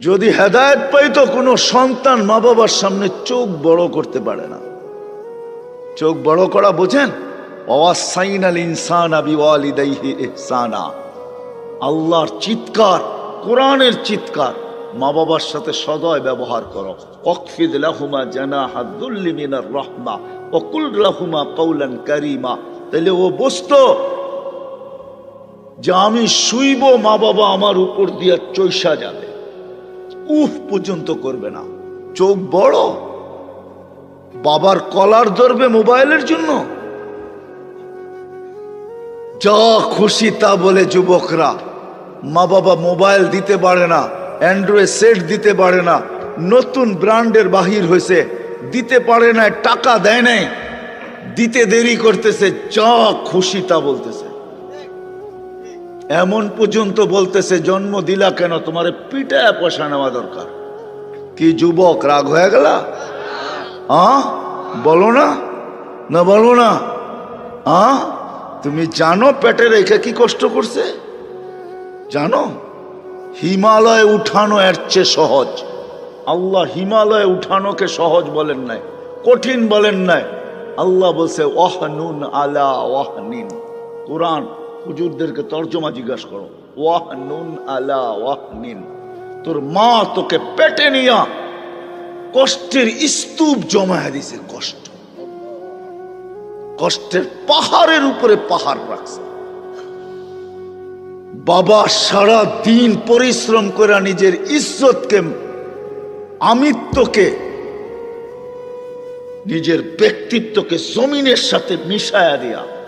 যদি হেদায়ত পাইতো কোনো সন্তান মা বাবার সামনে চোখ বড় করতে পারে না। চোখ বড় করা বোঝেন? আল্লাহর চিৎকার, কোরআনের চিৎকার মা বাবার সাথে সদয় ব্যবহার করো। অকফিদ লাহুমা জানা হাদুল্লি মিনার রহমা অকুল লাহুমা কৌলান কারিমা। তাহলে ও বুঝতো যে আমি শুইব মা বাবা আমার উপর দিয়ে চৈসা যাবে। উফ পর্যন্ত করবে না। চোখ বড়। বাবার কলার ধরবে মোবাইলের জন্য। যা খুশি তা বলে যুবকরা মা বাবা মোবাইল দিতে পারে না, অ্যান্ড্রয়েড সেট দিতে পারে না, নতুন ব্র্যান্ডের বাহির হয়েছে, দিতে পারে না, টাকা দেয় নাই। দিতে দেরি করতেছে, যা খুশি তা বলতেছে। এমন পর্যন্ত বলতেছে, জন্ম দিলা কেন? তোমার পিটায় পয়সা নেওয়া দরকার। কি যুবক, রাগ হয়ে গেল? আ বলো না? না বলো না? আ তুমি জানো পেটে রেখে কি কষ্ট করছে? জানো? হিমালয় উঠানো এর চেয়ে সহজ। আল্লাহ হিমালয়ে উঠানোকে সহজ বলেন নাই, কঠিন বলেন নাই। আল্লাহ বলছে, ওয়াহনুন আলা ওয়াহনিন। কোরআন হুজুরদেরকে তর্জমা জিজ্ঞাসা করো। ওয়াহনুন আলা ওয়াহনিন। তোর মা তোকে পেটে নিয়া কষ্টের স্তূপ জমায় দিছে কষ্ট। কষ্টের পাহাড়ের উপরে পাহাড় রাখছে। বাবা সারা দিন পরিশ্রম করে নিজের ইজ্জতকে, আমিত্বকে, নিজের ব্যক্তিত্বকে জমিনের সাথে মিশায়া দিয়া